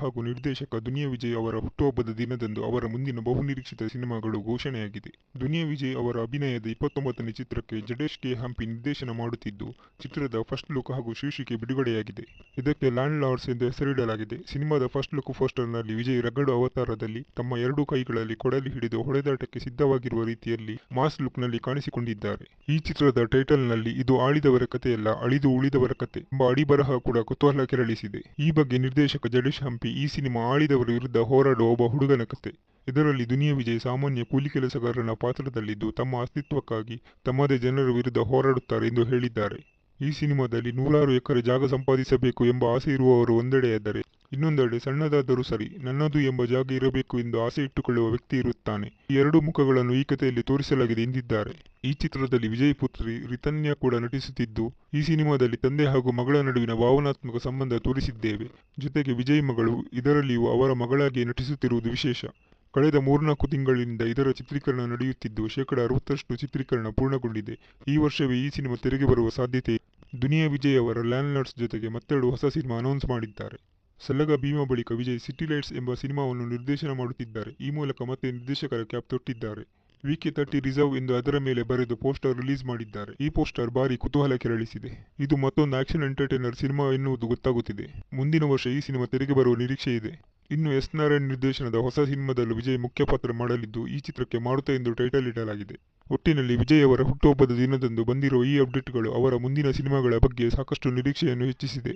ಹಾಗೂ ನಿರ್ದೇಶಕ ದುನಿಯಾ ವಿಜಯ್ ಅವರ ಹುಟ್ಟುಹಬ್ಬದ ದಿನದಂದು ಅವರ ಮುಂದಿನ ಬಹುನಿರೀಕ್ಷಿತ ಸಿನಿಮಾಗಳು ಘೋಷಣೆಯಾಗಿದೆ. ದುನಿಯಾ ವಿಜಯ್ ಅವರ ಅಭಿನಯದ ಇಪ್ಪತ್ತೊಂಬತ್ತನೇ ಚಿತ್ರಕ್ಕೆ ಜಡೇಶ್ ಕೆ ಹಂಪಿ ನಿರ್ದೇಶನ ಮಾಡುತ್ತಿದ್ದು, ಚಿತ್ರದ ಫಸ್ಟ್ ಲುಕ್ ಹಾಗೂ ಶೀರ್ಷಿಕೆ ಬಿಡುಗಡೆಯಾಗಿದೆ. ಇದಕ್ಕೆ ಲ್ಯಾಂಡ್ ಲಾರ್ಡ್ಸ್ ಎಂದು ಹೆಸರಿಡಲಾಗಿದೆ. ಸಿನಿಮಾದ ಫಸ್ಟ್ ಲುಕ್ ಪೋಸ್ಟರ್ನಲ್ಲಿ ವಿಜಯ್ ರಗಡು ಅವತಾರದಲ್ಲಿ ತಮ್ಮ ಎರಡು ಕೈಗಳಲ್ಲಿ ಕೊಡಲಿ ಹಿಡಿದು ಹೊಡೆದಾಟಕ್ಕೆ ಸಿದ್ಧವಾಗಿರುವ ರೀತಿಯಲ್ಲಿ ಮಾಸ್ ಲುಕ್ನಲ್ಲಿ ಕಾಣಿಸಿಕೊಂಡಿದ್ದಾರೆ. ಈ ಚಿತ್ರದ ಟೈಟಲ್ನಲ್ಲಿ ಇದು ಆಳಿದವರ ಕಥೆಯಲ್ಲ, ಅಳಿದು ಉಳಿದವರ ಕತೆ ಎಂಬ ಅಡಿಬರಹ ಕೂಡ ಕುತೂಹಲ ಕೆರಳಿಸಿದೆ. ಈ ಬಗ್ಗೆ ನಿರ್ದೇಶಕ ಜಡೇಶ್ ಹಂಪಿ ಈ ಸಿನಿಮಾ ಆಳಿದವರ ವಿರುದ್ಧ ಹೋರಾಡುವ ಒಬ್ಬ ಹುಡುಗನ ಕತೆ. ಇದರಲ್ಲಿ ದುನಿಯಾ ವಿಜಯ್ ಸಾಮಾನ್ಯ ಕೂಲಿ ಕೆಲಸಗಾರನ ಪಾತ್ರದಲ್ಲಿದ್ದು ತಮ್ಮ ಅಸ್ತಿತ್ವಕ್ಕಾಗಿ ತಮ್ಮದೇ ಜನರ ವಿರುದ್ಧ ಹೋರಾಡುತ್ತಾರೆ ಎಂದು ಹೇಳಿದ್ದಾರೆ. ಈ ಸಿನಿಮಾದಲ್ಲಿ ನೂರಾರು ಎಕರೆ ಜಾಗ ಸಂಪಾದಿಸಬೇಕು ಎಂಬ ಆಸೆ ಇರುವವರು ಒಂದೆಡೆಯಾದರೆ ಇನ್ನೊಂದೆಡೆ ಸಣ್ಣದಾದರೂ ಸರಿ, ನನ್ನದು ಎಂಬ ಜಾಗ ಇರಬೇಕು ಎಂದು ಆಸೆ ಇಟ್ಟುಕೊಳ್ಳುವ ವ್ಯಕ್ತಿ ಇರುತ್ತಾನೆ. ಈ ಎರಡು ಮುಖಗಳನ್ನು ಈ ಕಥೆಯಲ್ಲಿ ತೋರಿಸಲಾಗಿದೆ ಎಂದಿದ್ದಾರೆ. ಈ ಚಿತ್ರದಲ್ಲಿ ವಿಜಯ್ ಪುತ್ರಿ, ರಿತನ್ಯಾ ಕೂಡ ನಟಿಸುತ್ತಿದ್ದು, ಈ ಸಿನಿಮಾದಲ್ಲಿ ತಂದೆ ಹಾಗೂ ಮಗಳ ನಡುವಿನ ಭಾವನಾತ್ಮಕ ಸಂಬಂಧ ತೋರಿಸಿದ್ದೇವೆ. ಜೊತೆಗೆ ವಿಜಯ್ ಮಗಳು, ಇದರಲ್ಲಿಯೂ ಅವರ ಮಗಳಾಗಿ ನಟಿಸುತ್ತಿರುವುದು ವಿಶೇಷ. ಕಳೆದ ಮೂರ್ನಾಲ್ಕು ತಿಂಗಳಿನಿಂದ ಇದರ ಚಿತ್ರೀಕರಣ ನಡೆಯುತ್ತಿದ್ದು, ಶೇಕಡ ಅರವತ್ತರಷ್ಟು ಚಿತ್ರೀಕರಣ ಪೂರ್ಣಗೊಂಡಿದೆ. ಈ ವರ್ಷವೇ ಈ ಸಿನಿಮಾ ತೆರೆಗೆ ಬರುವ ಸಾಧ್ಯತೆ, ದುನಿಯಾ ವಿಜಯ್ ಅವರ ಲ್ಯಾಂಡ್ ಲಾರ್ಡ್ಸ್ ಜೊತೆಗೆ ಮತ್ತೆರಡು ಹೊಸ ಸಿನಿಮಾ ಅನೌನ್ಸ್ ಮಾಡಿದ್ದಾರೆ. ಸಲಗ ಭೀಮಾ ಬಳಿಕ ವಿಜಯ್ ಸಿಟಿ ಲೈಟ್ಸ್ ಎಂಬ ಸಿನಿಮಾವನ್ನು ನಿರ್ದೇಶನ ಮಾಡುತ್ತಿದ್ದಾರೆ. ಈ ಮೂಲಕ ಮತ್ತೆ ನಿರ್ದೇಶಕರ ಕ್ಯಾಪ್ ತೊಟ್ಟಿದ್ದಾರೆ. ವಿಕೆ ತರ್ಟಿ ರಿಸರ್ವ್ ಎಂದು ಅದರ ಮೇಲೆ ಬರೆದು ಪೋಸ್ಟರ್ ರಿಲೀಸ್ ಮಾಡಿದ್ದಾರೆ. ಈ ಪೋಸ್ಟರ್ ಭಾರಿ ಕುತೂಹಲ ಕೆರಳಿಸಿದೆ. ಇದು ಮತ್ತೊಂದು ಆಕ್ಷನ್ ಎಂಟರ್ಟೈನರ್ ಸಿನಿಮಾ ಎನ್ನುವುದು ಗೊತ್ತಾಗುತ್ತಿದೆ. ಮುಂದಿನ ವರ್ಷ ಈ ಸಿನಿಮಾ ತೆರೆಗೆ ಬರುವ ನಿರೀಕ್ಷೆ ಇದೆ. ಇನ್ನು ಎಸ್ ನಾರಾಯಣ್ ನಿರ್ದೇಶನದ ಹೊಸ ಸಿನಿಮಾದಲ್ಲೂ ವಿಜಯ್ ಮುಖ್ಯ ಪಾತ್ರ ಮಾಡಲಿದ್ದು ಈ ಚಿತ್ರಕ್ಕೆ ಮಾರುತ ಎಂದು ಟೈಟಲ್ ಇಡಲಾಗಿದೆ. ಒಟ್ಟಿನಲ್ಲಿ ವಿಜಯ್ ಅವರ ಹುಟ್ಟುಹಬ್ಬದ ದಿನದಂದು ಬಂದಿರುವ ಈ ಅಪ್ಡೇಟ್ಗಳು ಅವರ ಮುಂದಿನ ಸಿನಿಮಾಗಳ ಬಗ್ಗೆ ಸಾಕಷ್ಟು ನಿರೀಕ್ಷೆಯನ್ನು ಹೆಚ್ಚಿಸಿದೆ.